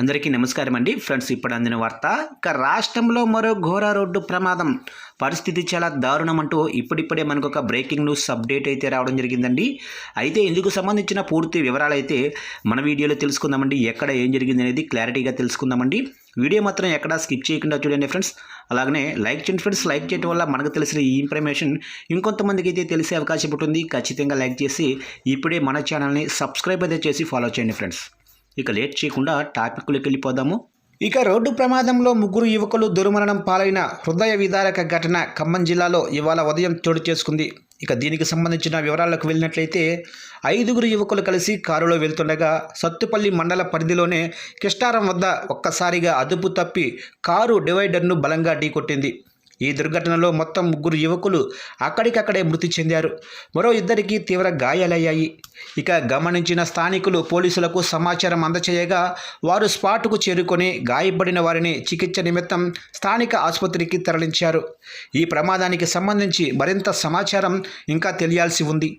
అందరికీ నమస్కారం అండి. ఫ్రెండ్స్ ఇప్పుడు అందిన వార్త ఇక రాష్ట్రంలో మరో ఘోర రోడ్డు ప్రమాదం. పరిస్థితి చాలా దారుణం అంటూ ఇప్పుడిప్పుడే మనకు ఒక బ్రేకింగ్ న్యూస్ అప్డేట్ అయితే రావడం జరిగిందండి. అయితే ఇందుకు సంబంధించిన పూర్తి వివరాలు అయితే మన వీడియోలో తెలుసుకుందామండి. ఎక్కడ ఏం జరిగింది అనేది క్లారిటీగా తెలుసుకుందామండి. వీడియో మాత్రం ఎక్కడ స్కిప్ చేయకుండా చూడండి ఫ్రెండ్స్. అలాగనే లైక్ చేయండి ఫ్రెండ్స్. లైక్ చేయడం వల్ల మనకు తెలిసిన ఈ ఇన్ఫర్మేషన్ ఇంకొంతమందికి అయితే తెలిసే అవకాశం ఉంటుంది. ఖచ్చితంగా లైక్ చేసి ఇప్పుడే మన ఛానల్ని సబ్స్క్రైబ్ అయితే చేసి ఫాలో చేయండి ఫ్రెండ్స్. ఇక లేట్ చేయకుండా టాపిక్లోకి వెళ్ళిపోదాము. ఇక రోడ్డు ప్రమాదంలో ముగ్గురు యువకులు దుర్మరణం పాలైన హృదయ విదారక ఘటన ఖమ్మం జిల్లాలో ఇవాళ ఉదయం చోటు చేసుకుంది. ఇక దీనికి సంబంధించిన వివరాలకు వెళ్ళినట్లయితే ఐదుగురు యువకులు కలిసి కారులో వెళ్తుండగా సత్తుపల్లి మండల పరిధిలోనే కిష్టారం వద్ద ఒక్కసారిగా అదుపు తప్పి కారు డివైడర్ను బలంగా ఢీకొట్టింది. ఈ దుర్ఘటనలో మొత్తం ముగ్గురు యువకులు అక్కడికక్కడే మృతి చెందారు. మరో ఇద్దరికి తీవ్ర గాయాలయ్యాయి. ఇక గమనించిన స్థానికులు పోలీసులకు సమాచారం అందచేయగా వారు స్పాటుకు చేరుకొని గాయపడిన వారిని చికిత్స నిమిత్తం స్థానిక ఆసుపత్రికి తరలించారు. ఈ ప్రమాదానికి సంబంధించి మరింత సమాచారం ఇంకా తెలియాల్సి ఉంది.